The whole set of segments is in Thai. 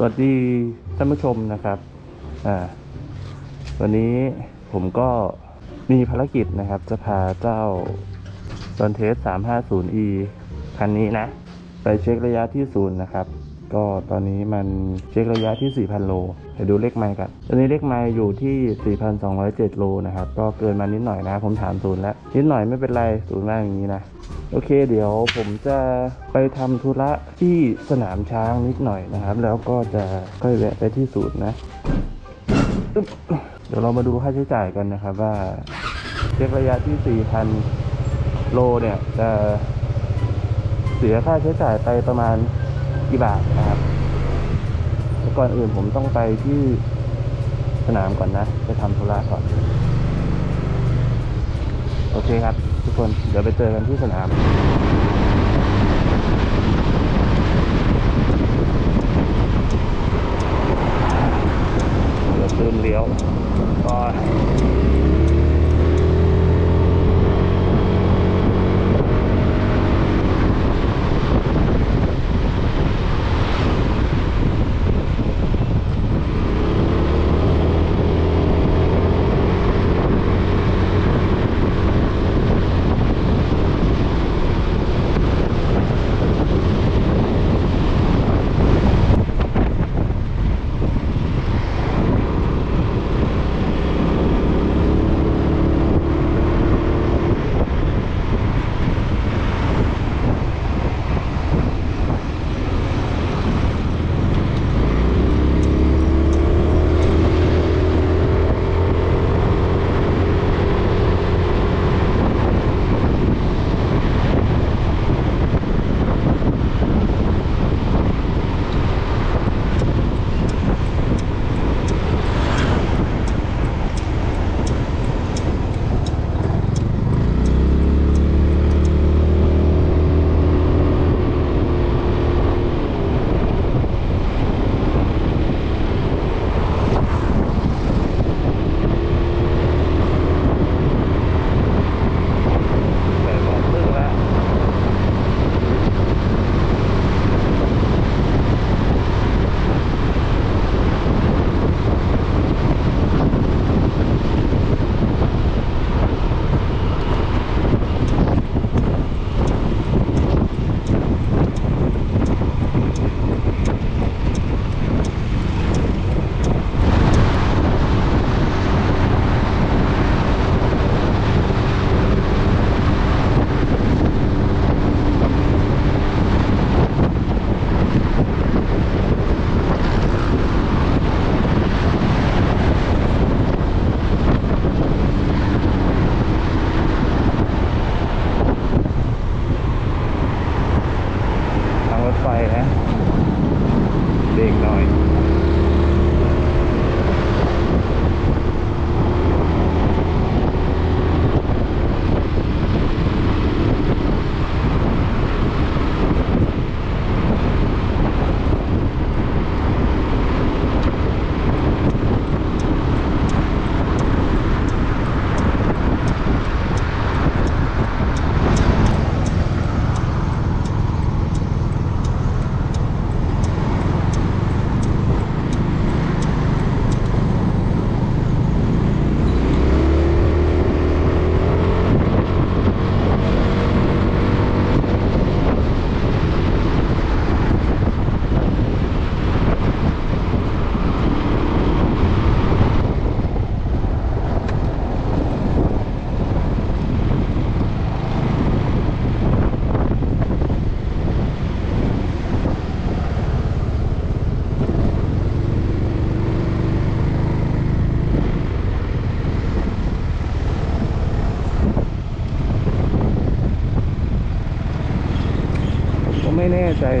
สวัสดีท่านผู้ชมนะครับอ่าวันนี้ผมก็มีภารกิจนะครับ จะพาเจ้าตอนเทส 350e คันนี้นะ ไปเช็คระยะที่ศูนย์นะครับ ก็ตอนนี้มันเช็คระยะที่ 4,000 โลเดี๋ยวดูเลขไมล์กัน ตอนนี้เลขไมล์อยู่ที่ 4,207 โลนะครับ ก็เกินมานิดหน่อยนะ ผมถามศูนย์แล้ว นิดหน่อยไม่เป็นไร ศูนย์ว่าอย่างนี้นะ โอเค เดี๋ยวผมจะไปทำธุระที่สนามช้างนิดหน่อยนะครับ แล้วก็จะค่อยแวะไปที่ศูนย์นะ เดี๋ยวเรามาดูค่าใช้จ่ายกันนะครับว่าเช็คระยะที่ 4,000 โลเนี่ยจะเสียค่าใช้จ่ายไปประมาณ กี่บาทนะครับแต่ก่อนอื่นผมต้องไปที่สนามก่อนนะ ไปทำธุระก่อน โอเคครับ ทุกคนเดี๋ยวไปเจอกันที่สนามเดี๋ยวตื่นเลี้ยวก็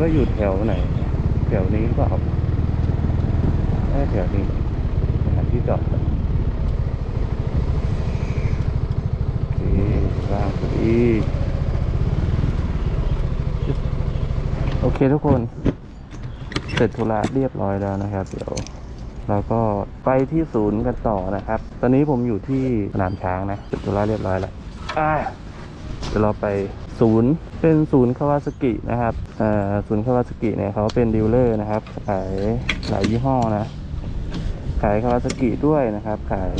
ว่าอยู่แถวไหน แถวนี้ก็เอาแค่แถวนี้หานที่จอดวางพอดีโอเคทุกคน เสร็จธุระเรียบร้อยแล้วนะครับ เดี๋ยวเราก็ไปที่ศูนย์กันต่อนะครับ ตอนนี้ผมอยู่ที่สนามช้างนะ เสร็จธุระเรียบร้อยแล้วอ่าเดี๋ยวเราไป ศูนย์เป็นศูนย์คาวาซากินะครับศูนย์คาวาซากิเนี่ยเขาเป็นดีลเลอร์นะครับขายหลายยี่ห้อนะขายคาวาซากิด้วยนะครับ ขาย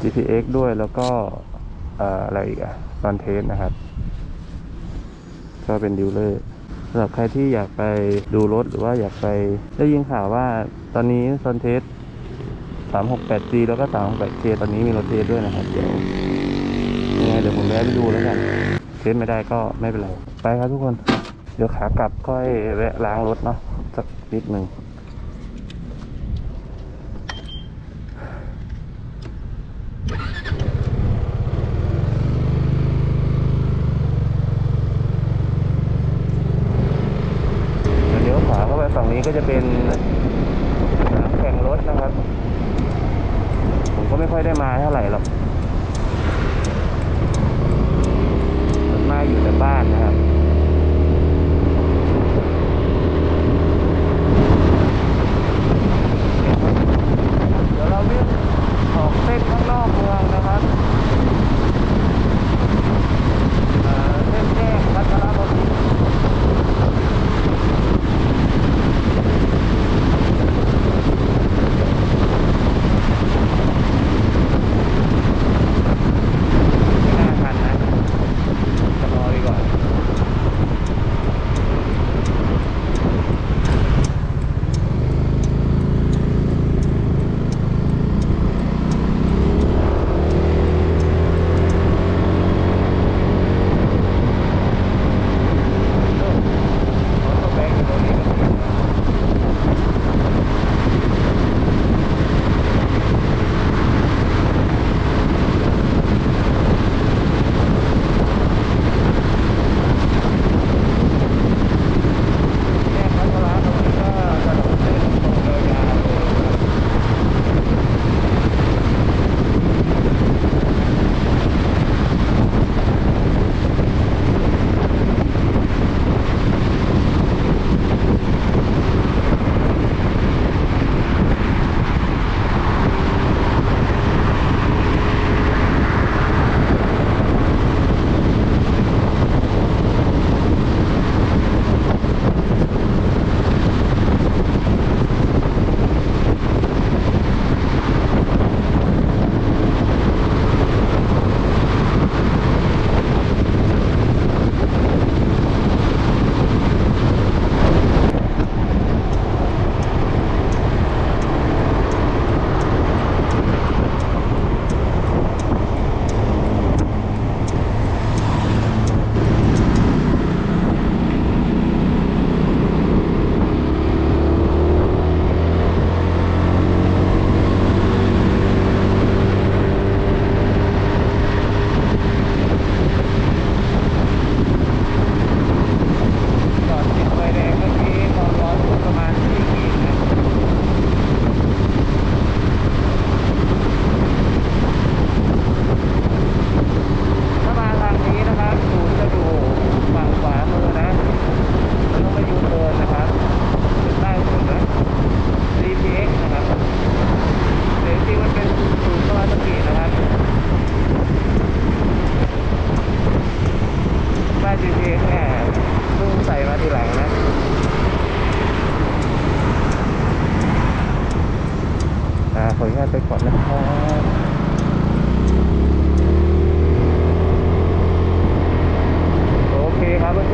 GPX ด้วยแล้วก็อออะไรอีกอะตอนเทสนะครับ ก็เป็นดีลเลอร์สำหรับใครที่อยากไปดูรถหรือว่าอยากไปได้ยินข่าวว่าตอนนี้ซอนเทส 368G แล้วก็ 368K ตอนนี้มีรถเทสด้วยนะครับ เดี๋ยวยังไงเดี๋ยวผมแวะไปดูแล้วกัน เทสไม่ได้ก็ไม่เป็นไร ไปครับทุกคน เดี๋ยวขากลับค่อยแวะล้างรถเนาะสักนิดหนึ่งเดี๋ยวเลี้ยวขวาเข้าไปฝั่งนี้ก็จะเป็นสนามแข่งรถนะครับ ผมก็ไม่ค่อยได้มาเท่าไหร่หรอก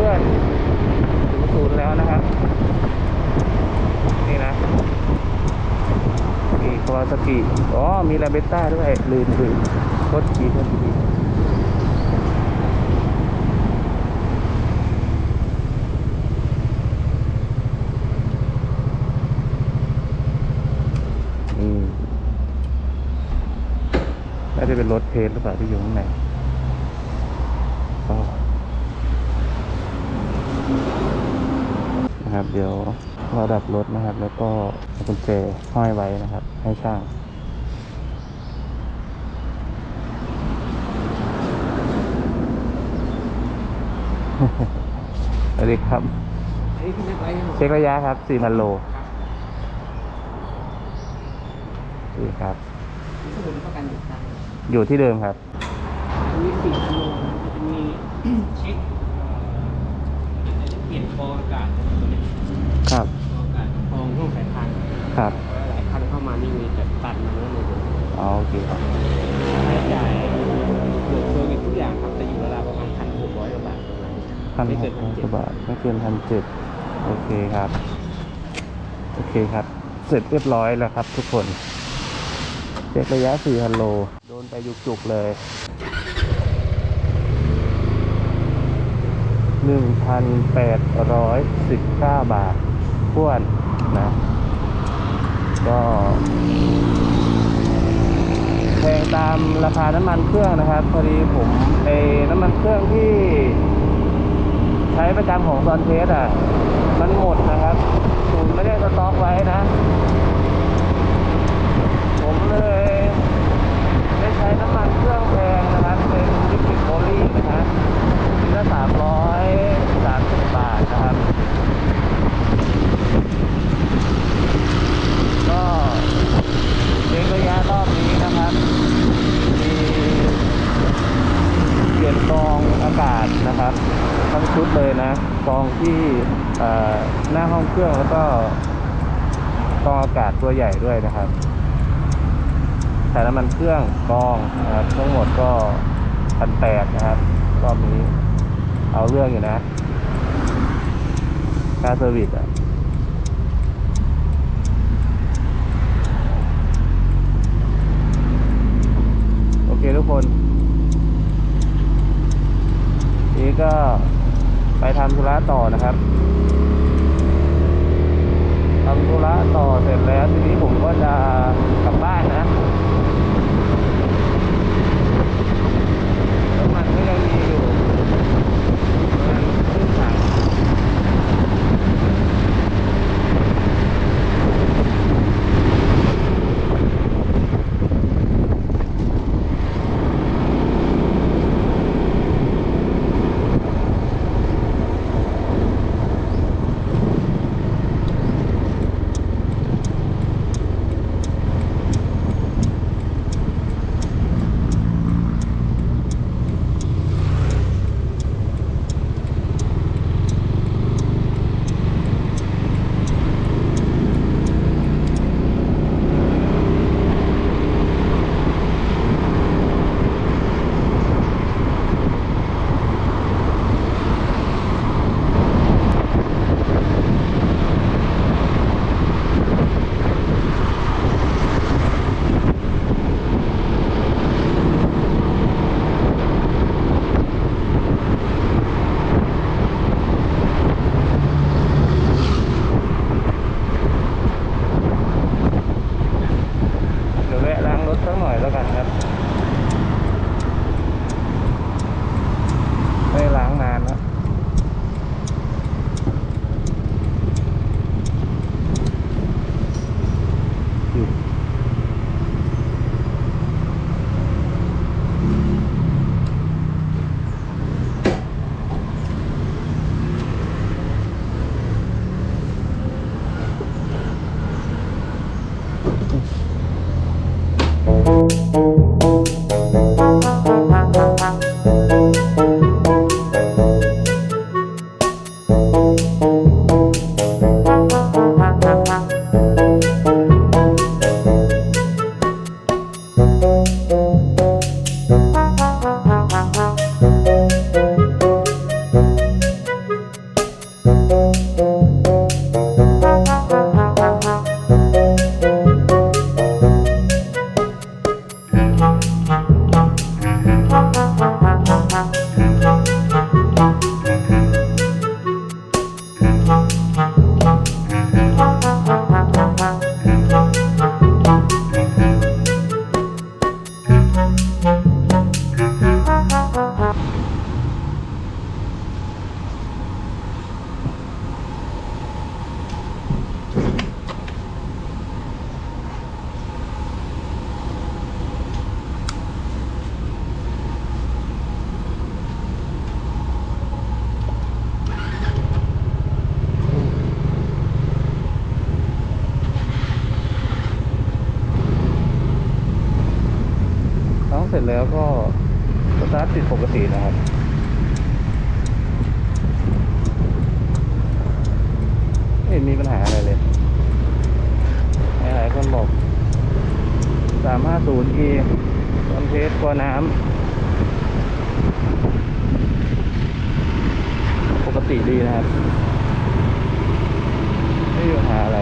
พื่อนถึงศูนย์แล้วนะครับ นี่นะมีคาวาซากิอ๋อ มีลาเบต้าด้วย ลืมลืมโทษทีโทษทีอืมน่าจะเป็นรถเทสหรือเปล่าที่อยู่ข้างในอ๋อ นะครับ เดี๋ยวเราดับรถนะครับ แล้วก็เอากุญแจห้อยไว้นะครับ ให้ช่างสวัสดีครับอันนี้พี่นักไว้ให้ผมเช็คระยะครับ4,000โลดีครับที่ผมประกันอยู่ตังค์อยู่ที่เดิมครับอันนี้สี่ชั่วโมงมันจะมีเช็คกรองอากาศนะครั พันหกิกนพันร้อยกว่าบาทไม่เกินพันเจ็ดโอเคครับ โอเคครับ เสร็จเรียบร้อยแล้วครับทุกคนเช็คระยะ4ฮัลโล โดนไปจุกๆเลย1,819บาทพ้วนนะ ก็แพงตามราคาน้ำมันเครื่องนะครับ พอดีผมไอ้น้ำมันเครื่องที่ ใช้ประจำของซอนเทสอะ มันหมดนะครับผมไม่ได้สต็อกไว้นะ ผมเลยได้ใช้น้ำมันเครื่องแพงนะครับ เป็นลิควิดโอลี่นะครับลิตรละสามร้อยสามสิบบาทนะครับ ก็เช็คระยะรอบนี้นะครับ มีเปลี่ยนกรองอากาศนะครับ ทั้งชุดเลยนะ กองที่หน้าห้องเครื่องแล้วก็กองอากาศตัวใหญ่ด้วยนะครับใส่น้ำมันเครื่องกองนะครับทั้งหมดก็พันแปดนะครับรอบนี้เอาเรื่องอยู่นะค่าเซอร์วิสอะโอเคทุกคน นี้ก็ ไปทำธุระต่อนะครับทำธุระต่อเสร็จแล้วทีนี้ผมก็จะกลับบ้านนะน้ำมันก็ยังมีอยู่ ร็จแล้วก็สตาร์ทติดปกตินะครับไม่เห็นมีปัญหาอะไรเลยหลายคนบอก 350e ตอนเทสกลัวน้ำปกติดีนะครับ ไม่มีปัญหาอะไร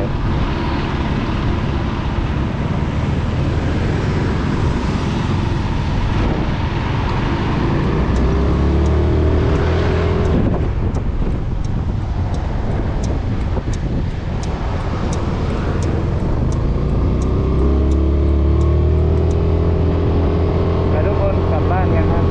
ไปทุกคนกลับบ้านกันครับ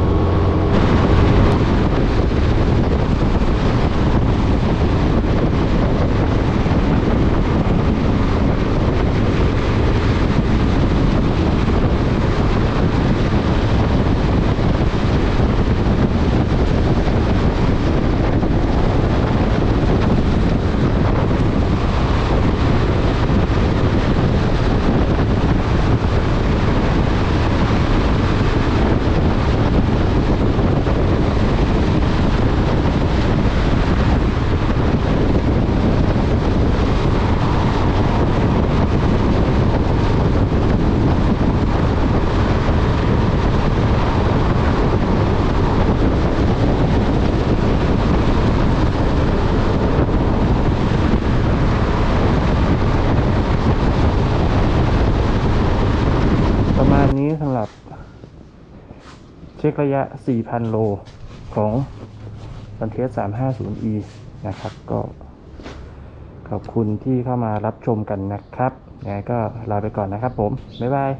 ประมาณนี้สำหรับ เช็คระยะ 4,000 โลของบันเทส 350e นะครับ ก็ขอบคุณที่เข้ามารับชมกันนะครับยังไงก็ลาไปก่อนนะครับผม บ๊ายบาย